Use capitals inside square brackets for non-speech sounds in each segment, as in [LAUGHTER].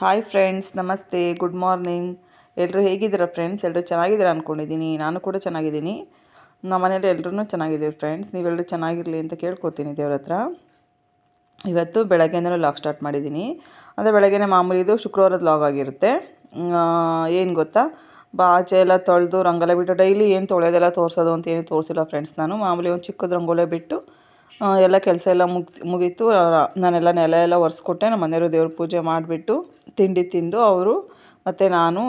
Hi friends ನಮಸ್ತೆ good morning ಎಲ್ಲರೂ ಹೇಗಿದ್ದೀರಾ ಫ್ರೆಂಡ್ಸ್ ಎಲ್ಲರೂ ಚೆನ್ನಾಗಿದ್ದೀರಾ ಅಂದ್ಕೊಂಡಿದ್ದೀನಿ ನಾನು ಕೂಡ ಚೆನ್ನಾಗಿದ್ದೀನಿ. ನಮ್ಮ ಮನೇಲಿ ಎಲ್ಲರೂ ಚೆನ್ನಾಗಿದ್ದೀವಿ ಫ್ರೆಂಡ್ಸ್ ನೀವೆಲ್ಲರೂ ಚೆನ್ನಾಗಿರಲಿ ಅಂತ ಕೇಳ್ಕೊತೀನಿ ದೇವ್ರ ಹತ್ರ. ಇವತ್ತು ಬೆಳಗ್ಗೆಯಿಂದಲೂ ಲಾಗ್ ಸ್ಟಾರ್ಟ್ ಮಾಡಿದ್ದೀನಿ. ಅಂದರೆ ಬೆಳಗ್ಗೆನೇ ಮಾಮೂಲಿ ಇದು ಶುಕ್ರವಾರದ ಲಾಗ್ ಆಗಿರುತ್ತೆ. ಏನು ಗೊತ್ತಾ? ಬಾ, ಆಚೆ ಎಲ್ಲ ತೊಳೆದು ರಂಗೋಲೆ ಬಿಟ್ಟು ಡೈಲಿ ಏನು ತೊಳೆಯೋದೆಲ್ಲ ತೋರಿಸೋದು ಅಂತ ಏನು ತೋರಿಸಿಲ್ಲ ಫ್ರೆಂಡ್ಸ್ ನಾನು. ಮಾಮೂಲಿ ಒಂದು ಚಿಕ್ಕದು ರಂಗೋಲೆ ಬಿಟ್ಟು ಎಲ್ಲ ಕೆಲಸ ಎಲ್ಲ ಮುಗ್ ಮುಗೀತು. ನಾನೆಲ್ಲ ನೆಲ ಎಲ್ಲ ಒರೆಸ್ಕೊಟ್ಟೆ. ನಮ್ಮ ಮನೆಯವರು ದೇವ್ರ ಪೂಜೆ ಮಾಡಿಬಿಟ್ಟು ತಿಂಡಿ ತಿಂದು ಅವರು ಮತ್ತು ನಾನು,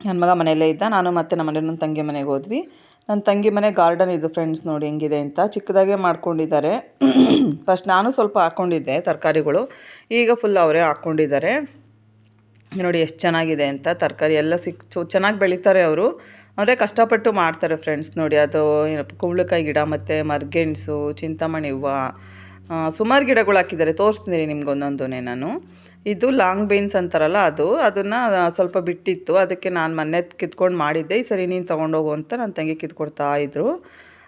ನನ್ನ ಮಗ ಮನೆಯಲ್ಲೇ ಇದ್ದ, ನಾನು ಮತ್ತು ನಮ್ಮ ನನ್ನ ತಂಗಿ ಮನೆಗೆ ಹೋದ್ವಿ. ನನ್ನ ತಂಗಿ ಮನೆ ಗಾರ್ಡನ್ ಇದು ಫ್ರೆಂಡ್ಸ್ ನೋಡಿ ಹೆಂಗಿದೆ ಅಂತ ಚಿಕ್ಕದಾಗೆ ಮಾಡ್ಕೊಂಡಿದ್ದಾರೆ. ಫಸ್ಟ್ ನಾನು ಸ್ವಲ್ಪ ಹಾಕ್ಕೊಂಡಿದ್ದೆ ತರಕಾರಿಗಳು, ಈಗ ಫುಲ್ ಅವರೇ ಹಾಕ್ಕೊಂಡಿದ್ದಾರೆ ನೋಡಿ ಎಷ್ಟು ಚೆನ್ನಾಗಿದೆ ಅಂತ ತರಕಾರಿ ಎಲ್ಲ ಸಿಕ್ ಚೆನ್ನಾಗಿ ಬೆಳೀತಾರೆ ಅವರು. ಅಂದರೆ ಕಷ್ಟಪಟ್ಟು ಮಾಡ್ತಾರೆ ಫ್ರೆಂಡ್ಸ್ ನೋಡಿ, ಅದು ಕುಂಬಳಕಾಯಿ ಗಿಡ ಮತ್ತು ಮರ್ಗೆಣಸು, ಚಿಂತಾಮಣಿ ಹೂವು ಸುಮಾರು ಗಿಡಗಳು ಹಾಕಿದ್ದಾರೆ. ತೋರಿಸ್ತೀನಿ ನಿಮ್ಗೆ ಒಂದೊಂದೇ ನಾನು. ಇದು ಲಾಂಗ್ ಬೀನ್ಸ್ ಅಂತಾರಲ್ಲ ಅದು, ಅದನ್ನು ಸ್ವಲ್ಪ ಬಿಟ್ಟಿತ್ತು. ಅದಕ್ಕೆ ನಾನು ಮೊನ್ನೆ ಕಿತ್ಕೊಂಡು ಮಾಡಿದ್ದೆ. ಈ ಸರಿ ನೀನು ತೊಗೊಂಡೋಗು ಅಂತ ನನ್ನ ತಂಗಿ ಕಿತ್ಕೊಡ್ತಾ ಇದ್ದರು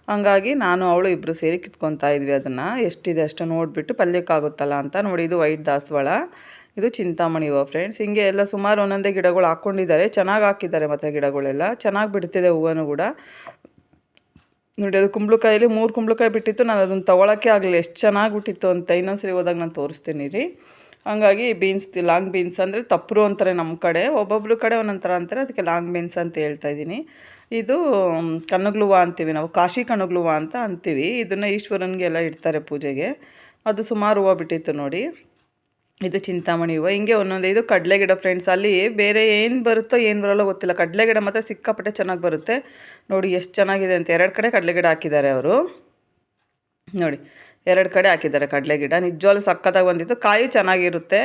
ಹಂಗಾಗಿ ನಾನು, ಅವಳು ಇಬ್ಬರು ಸೇರಿ ಕಿತ್ಕೊತಾ ಇದ್ವಿ ಅದನ್ನು. ಎಷ್ಟಿದೆ ಅಷ್ಟು ನೋಡಿಬಿಟ್ಟು ಪಲ್ಯಕ್ಕಾಗುತ್ತಲ್ಲ ಅಂತ ನೋಡಿ. ಇದು ವೈಟ್ ದಾಸವಾಳ. ಇದು ಚಿಂತಾಮಣಿ ಇವ ಫ್ರೆಂಡ್ಸ್ ಹಿಂಗೆ ಎಲ್ಲ ಸುಮಾರು ಒಂದೊಂದೇ ಗಿಡಗಳು ಹಾಕ್ಕೊಂಡಿದ್ದಾರೆ. ಚೆನ್ನಾಗಿ ಹಾಕಿದ್ದಾರೆ ಮತ್ತು ಗಿಡಗಳೆಲ್ಲ. ಚೆನ್ನಾಗಿ ಬಿಡ್ತಿದೆ ಹೂವನು ಕೂಡ. ನೋಡಿ, ಅದು ಕುಂಬಳಕಾಯಲ್ಲಿ ಮೂರು ಕುಂಬಳಕಾಯಿ ಬಿಟ್ಟಿತ್ತು. ನಾನು ಅದನ್ನು ತೊಗೊಳಕ್ಕೆ ಆಗಲಿ ಎಷ್ಟು ಚೆನ್ನಾಗಿ ಬಿಟ್ಟಿತ್ತು ಅಂತ ಇನ್ನೊಂದ್ಸರಿ ಹೋದಾಗ ನಾನು ತೋರಿಸ್ತೀನಿ ರೀ. ಹಂಗಾಗಿ ಬೀನ್ಸ್ ಲಾಂಗ್ ಬೀನ್ಸ್ ಅಂದರೆ ತಪ್ಪರು ಅಂತಾರೆ ನಮ್ಮ ಕಡೆ. ಒಬ್ಬೊಬ್ರು ಕಡೆ ಒಂದೊಂದು ಥರ ಅಂತಾರೆ, ಅದಕ್ಕೆ ಲಾಂಗ್ ಬೀನ್ಸ್ ಅಂತ ಹೇಳ್ತಾ ಇದ್ದೀನಿ. ಇದು ಕನಗ್ಲುವ ಅಂತೀವಿ ನಾವು, ಕಾಶಿ ಕನಗ್ಲುವ ಅಂತ ಅಂತೀವಿ. ಇದನ್ನು ಈಶ್ವರನಿಗೆ ಎಲ್ಲ ಇಡ್ತಾರೆ ಪೂಜೆಗೆ. ಅದು ಸುಮಾರು ಹೂವು ಬಿಟ್ಟಿತ್ತು ನೋಡಿ. ಇದು ಚಿಂತಾಮಣಿ ಹೂವು. ಹಿಂಗೆ ಒಂದೊಂದು ಇದು ಕಡಲೆ ಗಿಡ ಫ್ರೆಂಡ್ಸ್ ಅಲ್ಲಿ ಬೇರೆ ಏನು ಬರುತ್ತೋ ಏನು ಬರಲ್ಲ ಗೊತ್ತಿಲ್ಲ. ಕಡಲೆ ಗಿಡ ಮಾತ್ರ ಸಿಕ್ಕಾಪಟ್ಟೆ ಚೆನ್ನಾಗಿ ಬರುತ್ತೆ. ನೋಡಿ, ಎಷ್ಟು ಚೆನ್ನಾಗಿದೆ ಅಂತ. ಎರಡು ಕಡೆ ಕಡಲೆ ಗಿಡ ಹಾಕಿದ್ದಾರೆ ಅವರು. ನೋಡಿ ಎರಡು ಕಡೆ ಹಾಕಿದ್ದಾರೆ ಕಡಲೆ ಗಿಡ. ನಿಜವಾಗ್ಲೂ ಸಕ್ಕತ್ತಾಗಿ ಬಂದಿತ್ತು. ಕಾಯಿ ಚೆನ್ನಾಗಿರುತ್ತೆ.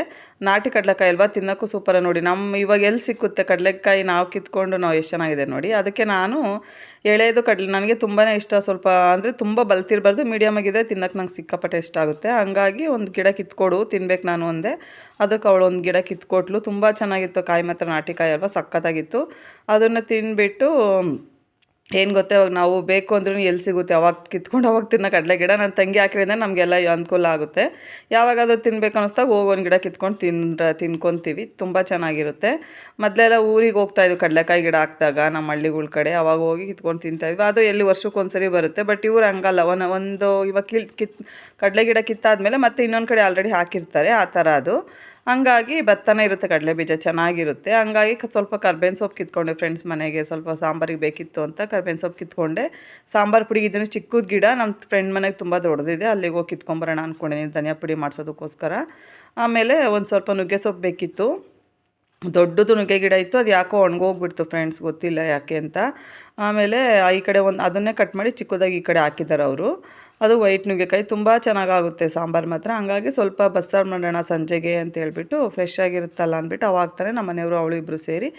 ನಾಟಿ ಕಡಲೆಕಾಯಿ ಅಲ್ವಾ? ತಿನ್ನೋಕ್ಕೂ ಸೂಪರ ನೋಡಿ. ನಮ್ಮ ಇವಾಗ ಎಲ್ಲಿ ಸಿಕ್ಕುತ್ತೆ ಕಡಲೆಕಾಯಿ? ನಾವು ಕಿತ್ಕೊಂಡು ನಾವು ಎಷ್ಟು ಚೆನ್ನಾಗಿದೆ ನೋಡಿ. ಅದಕ್ಕೆ ನಾನು ಎಳೆದು ಕಡಲೆ, ನನಗೆ ತುಂಬಾ ಇಷ್ಟ ಸ್ವಲ್ಪ ಅಂದರೆ ತುಂಬ ಬಲ್ತಿರಬಾರ್ದು ಮೀಡಿಯಮ್ ಆಗಿದೆ ತಿನ್ನೋಕೆ ನಂಗೆ ಸಿಕ್ಕಾಪಟ್ಟೆ ಇಷ್ಟ ಆಗುತ್ತೆ. ಹಂಗಾಗಿ ಒಂದು ಗಿಡ ಕಿತ್ಕೊಡು, ತಿನ್ಬೇಕು ನಾನು ಒಂದೇ ಅದಕ್ಕೆ ಅವಳು ಒಂದು ಗಿಡ ಕಿತ್ಕೊಟ್ಲು. ತುಂಬ ಚೆನ್ನಾಗಿತ್ತು ಕಾಯಿ ಮಾತ್ರ ನಾಟಿ ಕಾಯಿ ಅಲ್ವಾ? ಸಕ್ಕತ್ತಾಗಿತ್ತು ಅದನ್ನು ತಿಂದ್ಬಿಟ್ಟು ಏನು ಗೊತ್ತೇ ಅವಾಗ ನಾವು ಬೇಕು ಅಂದ್ರೂ ಎಲ್ಲಿ ಸಿಗುತ್ತೆ? ಅವಾಗ ಕಿತ್ಕೊಂಡು ಅವಾಗ ತಿನ್ನೋ ಕಡಲೆ ಗಿಡ ನನ್ನ ತಂಗಿ ಹಾಕಿರೋದ್ರಿಂದ ನಮಗೆಲ್ಲ ಅನುಕೂಲ ಆಗುತ್ತೆ. ಯಾವಾಗಾದ್ರೂ ತಿನ್ಬೇಕು ಅನ್ನಿಸ್ದಾಗ ಹೋಗಿ ಒಂದು ಗಿಡ ಕಿತ್ಕೊಂಡು ತಿಂದ್ರೆ, ತಿನ್ಕೊತೀವಿ. ತುಂಬ ಚೆನ್ನಾಗಿರುತ್ತೆ. ಮೊದಲೆಲ್ಲ ಊರಿಗೆ ಹೋಗ್ತಾ ಇದ್ವಿ ಕಡಲೆಕಾಯಿ ಗಿಡ ಹಾಕಿದಾಗ, ನಮ್ಮ ಹಳ್ಳಿಗಳ ಕಡೆ. ಅವಾಗ ಹೋಗಿ ಕಿತ್ಕೊಂಡು ತಿಂತಾಯಿದ್ವಿ ಅದು ಎಲ್ಲಿ ವರ್ಷಕ್ಕೊಂದ್ಸರಿ ಬರುತ್ತೆ. ಬಟ್ ಇವ್ರು ಹಂಗಲ್ಲ. ಒನ್, ಒಂದು ಇವಾಗ ಕಿಲ್, ಕಿತ್, ಕಡಲೆ ಗಿಡ ಕಿತ್ತಾದ್ಮೇಲೆ ಮತ್ತೆ ಇನ್ನೊಂದು ಕಡೆ ಆಲ್ರೆಡಿ ಹಾಕಿರ್ತಾರೆ. ಆ ಥರ ಅದು. ಹಂಗಾಗಿ ಭತ್ತನೇ ಇರುತ್ತೆ, ಕಡಲೆ ಬೀಜ ಚೆನ್ನಾಗಿರುತ್ತೆ. ಹಂಗಾಗಿ ಸ್ವಲ್ಪ ಕರ್ಬೇವಿನ ಸೊಪ್ಪು ಕಿತ್ಕೊಂಡೆ ಫ್ರೆಂಡ್ಸ್ ಮನೆಗೆ, ಸ್ವಲ್ಪ ಸಾಂಬಾರಿಗೆ ಬೇಕಿತ್ತು ಅಂತ ಕರ್ಬೇವಿನ ಸೊಪ್ಪು ಕಿತ್ಕೊಂಡೆ. ಸಾಂಬಾರು ಪುಡಿ ಇದನ್ನು ಚಿಕ್ಕದ ಗಿಡ ನಮ್ಮ ಫ್ರೆಂಡ್ ಮನೆಗೆ ತುಂಬ ದೊಡ್ಡದಿದೆ, ಅಲ್ಲಿಗೆ ಹೋಗಿ ಕಿತ್ಕೊಂಬರೋಣ ಅಂದ್ಕೊಂಡಿದ್ದೀನಿ ಧನಿಯಾ ಪುಡಿ ಮಾಡಿಸೋದಕ್ಕೋಸ್ಕರ. ಆಮೇಲೆ ಒಂದು ಸ್ವಲ್ಪ ನುಗ್ಗೆ ಸೊಪ್ಪು ಬೇಕಿತ್ತು. ದೊಡ್ಡದು ನುಗ್ಗೆ ಗಿಡ ಇತ್ತು, ಅದು ಯಾಕೋ ಒಣಗೋಗ್ಬಿಡ್ತು ಫ್ರೆಂಡ್ಸ್ ಗೊತ್ತಿಲ್ಲ ಯಾಕೆ ಅಂತ. ಆಮೇಲೆ ಈ ಕಡೆ ಒಂದು ಅದನ್ನೇ ಕಟ್ ಮಾಡಿ ಚಿಕ್ಕದಾಗಿ ಈ ಕಡೆ ಹಾಕಿದ್ದಾರೆ ಅವರು. ಅದು ವೈಟ್ ನುಗ್ಗೆಕಾಯಿ ತುಂಬ ಚೆನ್ನಾಗಾಗುತ್ತೆ ಸಾಂಬಾರು ಮಾತ್ರ. ಹಂಗಾಗಿ ಸ್ವಲ್ಪ ಬಸ್ಸಾರು ಮಾಡೋಣ ಸಂಜೆಗೆ ಅಂತ ಹೇಳ್ಬಿಟ್ಟು ಫ್ರೆಶ್ ಆಗಿರುತ್ತಲ್ಲ ಅಂದ್ಬಿಟ್ಟು ಅವಾಗ ತಾನೇ ನಮ್ಮ ಮನೆಯವರು, ಅವಳು ಇಬ್ಬರು ಸೇರಿ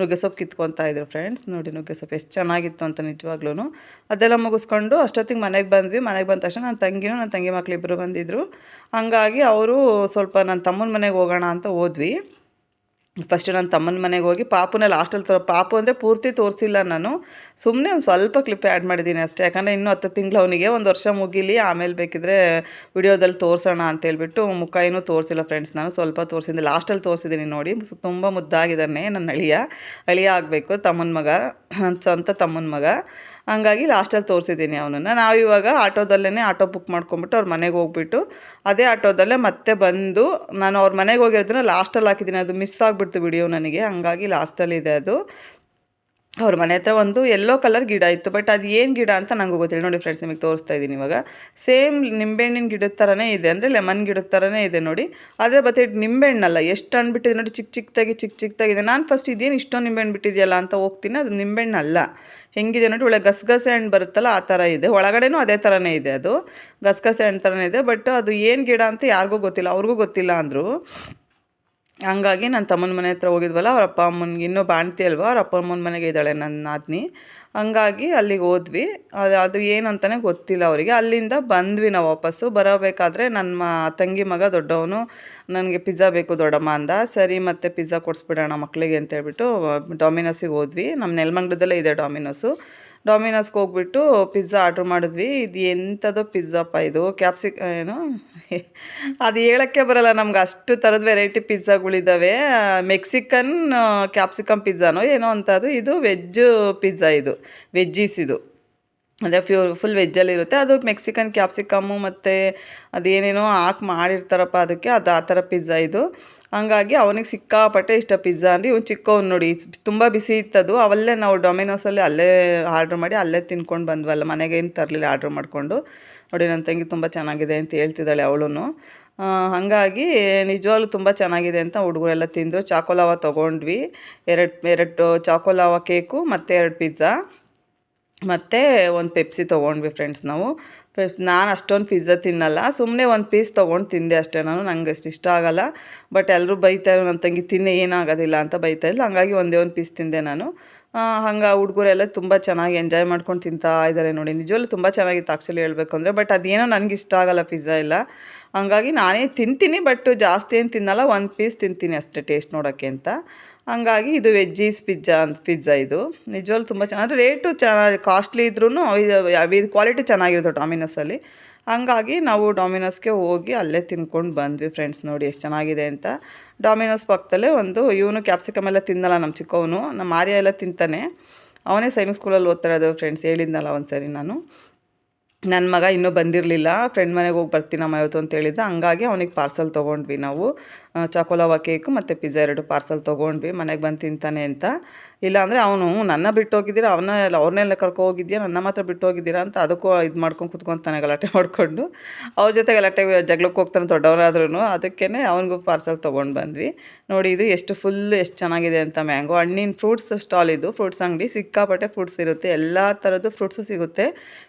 ನುಗ್ಗೆ ಸೊಪ್ಪು ಕಿತ್ಕೊತಾ ಇದ್ರು ಫ್ರೆಂಡ್ಸ್ ನೋಡಿ ನುಗ್ಗೆ ಸೊಪ್ಪು ಎಷ್ಟು ಚೆನ್ನಾಗಿತ್ತು ಅಂತ ನಿಜವಾಗ್ಲೂ ಅದೆಲ್ಲ ಮುಗಿಸ್ಕೊಂಡು ಅಷ್ಟೊತ್ತಿಗೆ ಮನೆಗೆ ಬಂದ್ವಿ. ಮನೆಗೆ ಬಂದ ತಕ್ಷಣ ನನ್ನ ತಂಗಿನೂ ನನ್ನ ತಂಗಿ ಮಕ್ಳು ಇಬ್ಬರು ಬಂದಿದ್ದರು ಹಂಗಾಗಿ ಅವರು ಸ್ವಲ್ಪ ನನ್ನ ತಮ್ಮನ ಮನೆಗೆ ಹೋಗೋಣ ಅಂತ ಹೋದ್ವಿ. ಫಸ್ಟು ನನ್ನ ತಮ್ಮನ ಮನೆಗೆ ಹೋಗಿ ಪಾಪುನ ಲಾಸ್ಟಲ್ಲಿ ತೋ ಪಾಪು ಅಂದರೆ ಪೂರ್ತಿ ತೋರಿಸಿಲ್ಲ ನಾನು. ಸುಮ್ಮನೆ ಒಂದು ಸ್ವಲ್ಪ ಕ್ಲಿಪ್ ಆ್ಯಡ್ ಮಾಡಿದ್ದೀನಿ ಅಷ್ಟೇ. ಯಾಕಂದರೆ ಇನ್ನೂ ಹತ್ತು ತಿಂಗಳು ಅವನಿಗೆ ಒಂದು ವರ್ಷ ಮುಗಿಲಿ, ಆಮೇಲೆ ಬೇಕಿದ್ರೆ ವಿಡಿಯೋದಲ್ಲಿ ತೋರಿಸೋಣ ಅಂತೇಳ್ಬಿಟ್ಟು ಮುಖ ಏನೂ ತೋರಿಸಿಲ್ಲ ಫ್ರೆಂಡ್ಸ್ ನಾನು. ಸ್ವಲ್ಪ ತೋರಿಸಿದ್ದೆ. ಲಾಸ್ಟಲ್ಲಿ ತೋರಿಸಿದ್ದೀನಿ ನೋಡಿ. ತುಂಬ ಮುದ್ದಾಗಿದ್ದಾನೆ ನನ್ನ ಅಳಿಯ. ಅಳಿಯ ಆಗಬೇಕು, ತಮ್ಮನ ಮಗ ಸ್ವಂತ ತಮ್ಮನ ಮಗ. ಹಂಗಾಗಿ ಲಾಸ್ಟಲ್ಲಿ ತೋರಿಸಿದ್ದೀನಿ ಅವನನ್ನು. ನಾವು ಇವಾಗ ಆಟೋದಲ್ಲೇ ಆಟೋ ಬುಕ್ ಮಾಡ್ಕೊಂಬಿಟ್ಟು ಅವ್ರ ಮನೆಗೆ ಹೋಗ್ಬಿಟ್ಟು, ಅದೇ ಆಟೋದಲ್ಲೇ ಮತ್ತೆ ಬಂದು ನಾನು ಅವ್ರ ಮನೆಗೆ ಹೋಗಿರೋದನ್ನ ಲಾಸ್ಟಲ್ಲಿ ಹಾಕಿದ್ದೀನಿ. ಅದು ಮಿಸ್ ಆಗಿಬಿಡ್ತು ವಿಡಿಯೋ ನನಗೆ. ಹಂಗಾಗಿ ಲಾಸ್ಟಲ್ಲಿದೆ ಅದು. ಅವ್ರ ಮನೆ ಹತ್ರ ಒಂದು ಎಲ್ಲೋ ಕಲರ್ ಗಿಡ ಇತ್ತು ಬಟ್ ಅದು ಏನು ಗಿಡ ಅಂತ ನನಗೂ ಗೊತ್ತಿಲ್ಲ. ನೋಡಿ ಫ್ರೆಂಡ್ಸ್ ನಿಮಗೆ ತೋರಿಸ್ತಾ ಇದ್ದೀನಿ ಇವಾಗ. ಸೇಮ್ ನಿಂಬೆಹಣ್ಣಿನ ಗಿಡದ ಥರನೇ ಇದೆ ಅಂದರೆ ಲೆಮನ್ ಗಿಡದ ಥರನೇ ಇದೆ ನೋಡಿ. ಆದರೆ ಬಟ್ ನಿಂಬೆಹಣ್ಣಲ್ಲ, ಎಷ್ಟು ಹಣ್ಣು ಬಿಟ್ಟಿದೆ ನೋಡಿ ಚಿಕ್ಕ ಚಿಕ್ಕದಾಗಿ ಚಿಕ್ಕ ಚಿಕ್ಕದಾಗಿದೆ ನಾನು ಫಸ್ಟ್ ಇದೇನು ಇಷ್ಟೊಂದು ನಿಂಬೆಹಣ್ಣು ಬಿಟ್ಟಿದೆಯಲ್ಲ ಅಂತ ಹೋಗ್ತೀನಿ, ಅದು ನಿಂಬೆಹಣ್ಣು ಅಲ್ಲ ಹೆಂಗಿದೆ ನೋಡಿ, ಒಳ್ಳೆ ಗಸಗಸೆ ಹಣ್ಣು ಬರುತ್ತಲ್ಲ, ಆ ಥರ ಇದೆ. ಒಳಗಡೆನೂ ಅದೇ ಥರನೇ ಇದೆ ಅದು. ಗಸಗಸೆ ಹಣ್ಣು ಥರನೇ ಇದೆ ಬಟ್ ಅದು ಏನು ಗಿಡ ಅಂತ ಯಾರಿಗೂ ಗೊತ್ತಿಲ್ಲ, ಅವ್ರಿಗೂ ಗೊತ್ತಿಲ್ಲ ಅಂದರು. ಹಂಗಾಗಿ ನನ್ನ ತಮ್ಮನ ಮನೆ ಹತ್ರ ಹೋಗಿದ್ವಲ್ಲ, ಅವ್ರ ಅಪ್ಪ ಅಮ್ಮನಿಗೆ ಇನ್ನೂ ಬಾಣ್ತಿ ಅಲ್ವಾ, ಅವ್ರ ಅಪ್ಪ ಅಮ್ಮನ ಮನೆಗೆ ಇದ್ದಾಳೆ ನನ್ನ ನಾದ್ನಿ. ಹಂಗಾಗಿ ಅಲ್ಲಿಗೆ ಹೋದ್ವಿ. ಅದು ಅದು ಏನಂತಲೇ ಗೊತ್ತಿಲ್ಲ ಅವರಿಗೆ. ಅಲ್ಲಿಂದ ಬಂದ್ವಿ ನಾವು ವಾಪಸ್ಸು. ಬರಬೇಕಾದ್ರೆ ನನ್ನ ಮ, ತಂಗಿ ಮಗ ದೊಡ್ಡವನು ನನಗೆ ಪಿಜ್ಜಾ ಬೇಕು ದೊಡ್ಡಮ್ಮ ಅಂದ. ಸರಿ, ಮತ್ತೆ ಪಿಜ್ಜಾ ಕೊಡಿಸ್ಬಿಡೋಣ ಮಕ್ಕಳಿಗೆ ಅಂತ ಹೇಳ್ಬಿಟ್ಟು ಡಾಮಿನೋಸಿಗೆ ಹೋದ್ವಿ. ನಮ್ಮ ನೆಲಮಂಗ್ಲದಲ್ಲೇ ಇದೆ ಡಾಮಿನೋಸು ಡಾಮಿನೋಸ್ಗೆ ಹೋಗ್ಬಿಟ್ಟು ಪಿಜ್ಜಾ ಆರ್ಡ್ರ್ ಮಾಡಿದ್ವಿ. ಇದು ಎಂಥದೋ ಪಿಜ್ಜಾಪ್ಪ ಇದು. ಕ್ಯಾಪ್ಸಿಕ ಏನು? [LAUGHS] ಅದು ಹೇಳೋಕ್ಕೆ ಬರಲ್ಲ. ನಮ್ಗೆ ಅಷ್ಟು ಥರದ ವೆರೈಟಿ ಪಿಜ್ಜಾಗಳಿದ್ದಾವೆ ಮೆಕ್ಸಿಕನ್ ಕ್ಯಾಪ್ಸಿಕಮ್ ಪಿಜ್ಜಾನೋ ಏನೋ ಅಂಥದ್ದು ಇದು ವೆಜ್ ಪಿಜ್ಜಾ ಇದು. ವೆಜ್ಜೀಸ್ ಇದು. ಅಂದರೆ ಪ್ಯೂರ್ ಫುಲ್ ವೆಜ್ಜಲ್ಲಿರುತ್ತೆ ಅದು ಮೆಕ್ಸಿಕನ್ ಕ್ಯಾಪ್ಸಿಕಮ್ಮು ಮತ್ತು ಅದೇನೇನೋ ಹಾಕಿ ಮಾಡಿರ್ತಾರಪ್ಪ ಅದಕ್ಕೆ. ಅದು ಆ ಥರ ಪಿಜ್ಜಾ ಇದು. ಹಂಗಾಗಿ ಅವನಿಗೆ ಸಿಕ್ಕಾಪಟ್ಟೆ ಇಷ್ಟ ಪಿಜ್ಜಾ. ಅಂದರೆ ಇವ್ನು ಚಿಕ್ಕವ್ನು ನೋಡಿ, ತುಂಬ ಬಿಸಿ ಇತ್ತದು ಅವಲ್ಲೇ ನಾವು ಡೊಮಿನೋಸಲ್ಲಿ ಅಲ್ಲೇ ಆರ್ಡ್ರ್ ಮಾಡಿ ಅಲ್ಲೇ ತಿನ್ಕೊಂಡು ಬಂದ್ವಲ್ಲ, ಮನೆಗೆ ಏನು ತರಲಿಲ್ಲ ಆರ್ಡ್ರ್ ಮಾಡಿಕೊಂಡು. ನೋಡಿ, ನನ್ನ ತಂಗಿ ತುಂಬ ಚೆನ್ನಾಗಿದೆ ಅಂತ ಹೇಳ್ತಿದ್ದಾಳೆ ಅವಳು ಹಾಗಾಗಿ ನಿಜವಾಗ್ಲೂ ತುಂಬ ಚೆನ್ನಾಗಿದೆ ಅಂತ ಹುಡುಗರೆಲ್ಲ ತಿಂದರು. ಚಾಕೋಲಾವ ತೊಗೊಂಡ್ವಿ. ಎರಡು ಎರಡು ಚಾಕೋಲಾವ ಕೇಕು ಮತ್ತು ಎರಡು ಪಿಜ್ಜಾ. ಮತ್ತು ಒಂದು ಪೆಪ್ಸಿ ತೊಗೊಂಡ್ವಿ ಫ್ರೆಂಡ್ಸ್ ನಾವು. ನಾನು ಅಷ್ಟೊಂದು ಪಿಜ್ಜಾ ತಿನ್ನಲ್ಲ. ಸುಮ್ಮನೆ ಒಂದು ಪೀಸ್ ತೊಗೊಂಡು ತಿಂದೆ ಅಷ್ಟೇ ನಾನು. ನಂಗೆ ಅಷ್ಟು ಇಷ್ಟ ಆಗಲ್ಲ. ಬಟ್ ಎಲ್ಲರೂ ಬೈತಾರೆ ನನ್ನ ತಂಗಿ ತಿನ್ನೆ ಏನಾಗೋದಿಲ್ಲ ಅಂತ ಬೈತಾ ಇಲ್ಲ ಹಂಗಾಗಿ ಒಂದೇ ಒಂದು ಪೀಸ್ ತಿಂದೆ ನಾನು. ಹಂಗೆ ಹುಡುಗರೆಲ್ಲ ತುಂಬ ಚೆನ್ನಾಗಿ ಎಂಜಾಯ್ ಮಾಡ್ಕೊಂಡು ತಿಂತಾ ಇದ್ದಾರೆ ನೋಡಿ. ನಿಜವಲ್ಲೂ ತುಂಬ ಚೆನ್ನಾಗಿತ್ತು ಆ್ಯಕ್ಚುಲಿ ಹೇಳಬೇಕು ಅಂದರೆ. ಬಟ್ ಅದೇನೋ ನನಗೆ ಇಷ್ಟ ಆಗಲ್ಲ ಪಿಜ್ಜಾ ಎಲ್ಲ. ಹಂಗಾಗಿ ನಾನೇ ತಿಂತೀನಿ ಬಟ್ ಜಾಸ್ತಿ ಏನು ತಿನ್ನಲ್ಲ. ಒಂದು ಪೀಸ್ ತಿಂತೀನಿ ಅಷ್ಟೇ ಟೇಸ್ಟ್ ನೋಡೋಕ್ಕೆ ಅಂತ. ಹಂಗಾಗಿ ಇದು ವೆಜ್ಜೀಸ್ ಪಿಜ್ಜಾ ಅಂತ ಪಿಜ್ಜಾ ಇದು. ನಿಜವಾಗ್ಲೂ ತುಂಬ ಚೆನ್ನಾಗಿ ರೇಟು ಚೆನ್ನಾಗಿ ಕಾಸ್ಟ್ಲಿ ಇದ್ರೂ ಇದು ಕ್ವಾಲಿಟಿ ಚೆನ್ನಾಗಿರುತ್ತೆ ಡಾಮಿನೋಸಲ್ಲಿ ಹಂಗಾಗಿ ನಾವು ಡಾಮಿನೋಸ್ಗೆ ಹೋಗಿ ಅಲ್ಲೇ ತಿನ್ಕೊಂಡು ಬಂದ್ವಿ ಫ್ರೆಂಡ್ಸ್ ನೋಡಿ ಎಷ್ಟು ಚೆನ್ನಾಗಿದೆ ಅಂತ. ಡಾಮಿನೋಸ್ ಪಕ್ಕದಲ್ಲೇ ಒಂದು, ಇವನು ಕ್ಯಾಪ್ಸಿಕಮ್ ಎಲ್ಲ ತಿನ್ನಲ್ಲ ನಮ್ಮ ಚಿಕ್ಕವನು ನಮ್ಮ ಆರ್ಯ ಎಲ್ಲ ತಿಂತಾನೆ. ಅವನೇ ಸೈನಿಕ್ ಸ್ಕೂಲಲ್ಲಿ ಓದ್ತಾ ಇರೋದು ಫ್ರೆಂಡ್ಸ್ ಹೇಳಿದ್ನಲ್ಲ ಒಂದು ಸರಿ ನಾನು ನನ್ನ ಮಗ ಇನ್ನೂ ಬಂದಿರಲಿಲ್ಲ ಫ್ರೆಂಡ್ ಮನೆಗೆ ಹೋಗಿ ಬರ್ತೀನಮ್ಮ ಇವತ್ತು ಅಂತ ಹೇಳಿದ್ದ, ಹಂಗಾಗಿ ಅವನಿಗೆ ಪಾರ್ಸಲ್ ತೊಗೊಂಡ್ವಿ ನಾವು. ಚಾಕೋಲಾವ ಕೇಕು ಮತ್ತು ಪಿಜ್ಜಾ ಎರಡು ಪಾರ್ಸಲ್ ತೊಗೊಂಡ್ವಿ. ಮನೆಗೆ ಬಂದು ತಿಂತಾನೆ ಅಂತ. ಇಲ್ಲಾಂದರೆ ಅವನು, ನನ್ನ ಬಿಟ್ಟು ಅವನ ಎಲ್ಲ ಅವ್ರನ್ನೆಲ್ಲ ಕರ್ಕೊ ಹೋಗಿದ್ಯಾ? ನನ್ನ ಮಾತ್ರ ಬಿಟ್ಟು ಹೋಗಿದ್ದೀರಾ? ಅಂತ ಅದಕ್ಕೂ ಇದು ಮಾಡ್ಕೊಂಡು ಕುತ್ಕೊತಾನೆ ಗಲಾಟೆ ಮಾಡಿಕೊಂಡು. ಅವ್ರ ಜೊತೆ ಗಲಾಟೆ ಜಗಳಕ್ಕೆ ಹೋಗ್ತಾನೆ ದೊಡ್ಡವರಾದ್ರೂ ಅದಕ್ಕೇ ಅವನಿಗೂ ಪಾರ್ಸಲ್ ತೊಗೊಂಡು ಬಂದ್ವಿ. ನೋಡಿ, ಇದು ಎಷ್ಟು ಫುಲ್ ಎಷ್ಟು ಚೆನ್ನಾಗಿದೆ ಅಂತ ಮ್ಯಾಂಗೋ ಹಣ್ಣಿನ ಫ್ರೂಟ್ಸ್ ಸ್ಟಾಲ್ ಇದು. ಫ್ರೂಟ್ಸ್ ಅಂಗಡಿ. ಸಿಕ್ಕಾಪಟ್ಟೆ ಫ್ರೂಟ್ಸ್ ಇರುತ್ತೆ. ಎಲ್ಲ ಥರದ್ದು ಫ್ರೂಟ್ಸು ಸಿಗುತ್ತೆ.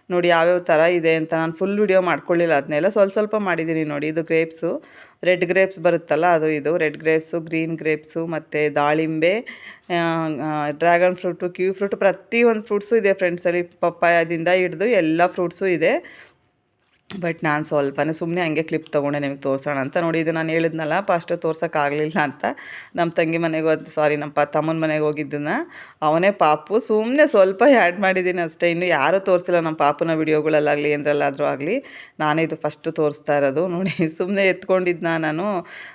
ನೋಡಿ, ಯಾವ್ಯಾವ ಥರ ಇದೆ ಅಂತ ನಾನು ಫುಲ್ ವಿಡಿಯೋ ಮಾಡ್ಕೊಳ್ಳಿಲ್ಲ. ಅದನ್ನೆಲ್ಲ ಸ್ವಲ್ಪ ಸ್ವಲ್ಪ ಮಾಡಿದ್ದೀನಿ ನೋಡಿ. ಇದು ಗ್ರೇಪ್ಸು ರೆಡ್ ಗ್ರೇಪ್ಸ್ ಬರುತ್ತಲ್ಲ, ಅದು ಇದು. ರೆಡ್ ಗ್ರೇಪ್ಸು, ಗ್ರೀನ್ ಗ್ರೇಪ್ಸು, ಮತ್ತು ದಾಳಿಂಬೆ ಡ್ರ್ಯಾಗನ್ ಫ್ರೂಟು ಕ್ಯೂ ಫ್ರೂಟು, ಪ್ರತಿಯೊಂದು ಫ್ರೂಟ್ಸು ಇದೆ ಫ್ರೆಂಡ್ಸಲ್ಲಿ. ಪಪ್ಪಾಯದಿಂದ ಹಿಡಿದು ಎಲ್ಲ ಫ್ರೂಟ್ಸು ಇದೆ. ಬಟ್ ನಾನು ಸ್ವಲ್ಪನೇ ಸುಮ್ಮನೆ ಹಂಗೆ ಕ್ಲಿಪ್ ತೊಗೊಂಡೆ ನಿಮಗೆ ತೋರಿಸೋಣ ಅಂತ. ನೋಡಿ, ಇದು ನಾನು ಹೇಳಿದ್ನಲ್ಲ ಫಸ್ಟ್ ತೋರ್ಸೋಕ್ಕಾಗಲಿಲ್ಲ ಅಂತ. ನಮ್ಮ ತಂಗಿ ಮನೆಗೆ ಸಾರಿ ನಮ್ಮ ತಮ್ಮನ ಮನೆಗೆ ಹೋಗಿದ್ದನ್ನ. ಅವನೇ ಪಾಪು ಸುಮ್ಮನೆ ಸ್ವಲ್ಪ ಆ್ಯಡ್ ಮಾಡಿದ್ದೀನಿ ಅಷ್ಟೇ. ಇನ್ನು ಯಾರೂ ತೋರಿಸಿಲ್ಲ ನಮ್ಮ ಪಾಪನ ವಿಡಿಯೋಗಳಲ್ಲಾಗಲಿ ಏನರಲ್ಲಾದರೂ ಆಗಲಿ. ನಾನೇ ಇದು ಫಸ್ಟು ತೋರಿಸ್ತಾ ಇರೋದು. ನೋಡಿ ಸುಮ್ಮನೆ ಎತ್ಕೊಂಡಿದ್ನ ನಾನು.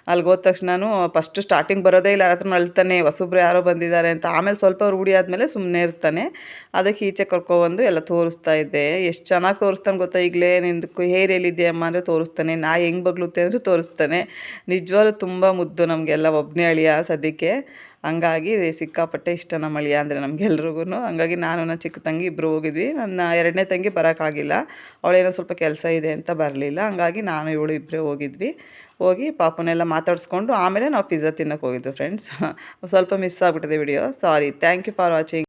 ಅಲ್ಲಿಗೆ ಹೋದ ತಕ್ಷಣ ಫಸ್ಟು ಸ್ಟಾರ್ಟಿಂಗ್ ಬರೋದೇ ಇಲ್ಲ. ಹತ್ರ ಅಳ್ತಾನೆ ಹೊಸಬ್ರು ಯಾರೋ ಬಂದಿದ್ದಾರೆ ಅಂತ. ಆಮೇಲೆ ಸ್ವಲ್ಪ ರೂಢಿ ಆದಮೇಲೆ ಸುಮ್ಮನೆ ಇರ್ತಾನೆ. ಅದಕ್ಕೆ ಈಚೆ ಕರ್ಕೊಬಂದು ಎಲ್ಲ ತೋರಿಸ್ತಾ ಇದ್ದೆ. ಎಷ್ಟು ಚೆನ್ನಾಗಿ ತೋರಿಸ್ತಾನೆ ಗೊತ್ತಾ ಈಗಲೇ ನಿಂದಕ್ಕೂ ಹೇರ್ ಎಲ್ಲಿದೆ ಅಮ್ಮ ಅಂದರೆ ತೋರಿಸ್ತಾನೆ ನಾ ಹೆಂಗೆ ಬಗ್ಲುತ್ತೆ ಅಂದರೆ ತೋರಿಸ್ತಾನೆ. ನಿಜವಾಗ್ಲೂ ತುಂಬ ಮುದ್ದು ನಮಗೆಲ್ಲ ಒಬ್ಬನೇ ಅಳಿಯ ಸದ್ಯಕ್ಕೆ. ಹಂಗಾಗಿ ಸಿಕ್ಕಾಪಟ್ಟೆ ಇಷ್ಟ ನಮ್ಮ ಅಳಿಯ ಅಂದರೆ ನಮಗೆಲ್ರಿಗೂ ಹಂಗಾಗಿ ನಾನು ನನ್ನ ಚಿಕ್ಕ ತಂಗಿ ಇಬ್ಬರು ಹೋಗಿದ್ವಿ. ನನ್ನ ಎರಡನೇ ತಂಗಿ ಬರೋಕ್ಕಾಗಿಲ್ಲ. ಅವಳೇನೋ ಸ್ವಲ್ಪ ಕೆಲಸ ಇದೆ ಅಂತ ಬರಲಿಲ್ಲ. ಹಂಗಾಗಿ ನಾನು ಇವಳು ಇಬ್ಬರೇ ಹೋಗಿದ್ವಿ. ಹೋಗಿ ಪಾಪನೆಲ್ಲ ಮಾತಾಡಿಸ್ಕೊಂಡು ಆಮೇಲೆ ನಾವು ಪಿಜ್ಜಾ ತಿನ್ನೋಕೆ ಹೋಗಿದ್ದು ಫ್ರೆಂಡ್ಸ್ [LAUGHS] ಸ್ವಲ್ಪ ಮಿಸ್ ಆಗ್ಬಿಟ್ಟಿದೆ video sorry thank you for watching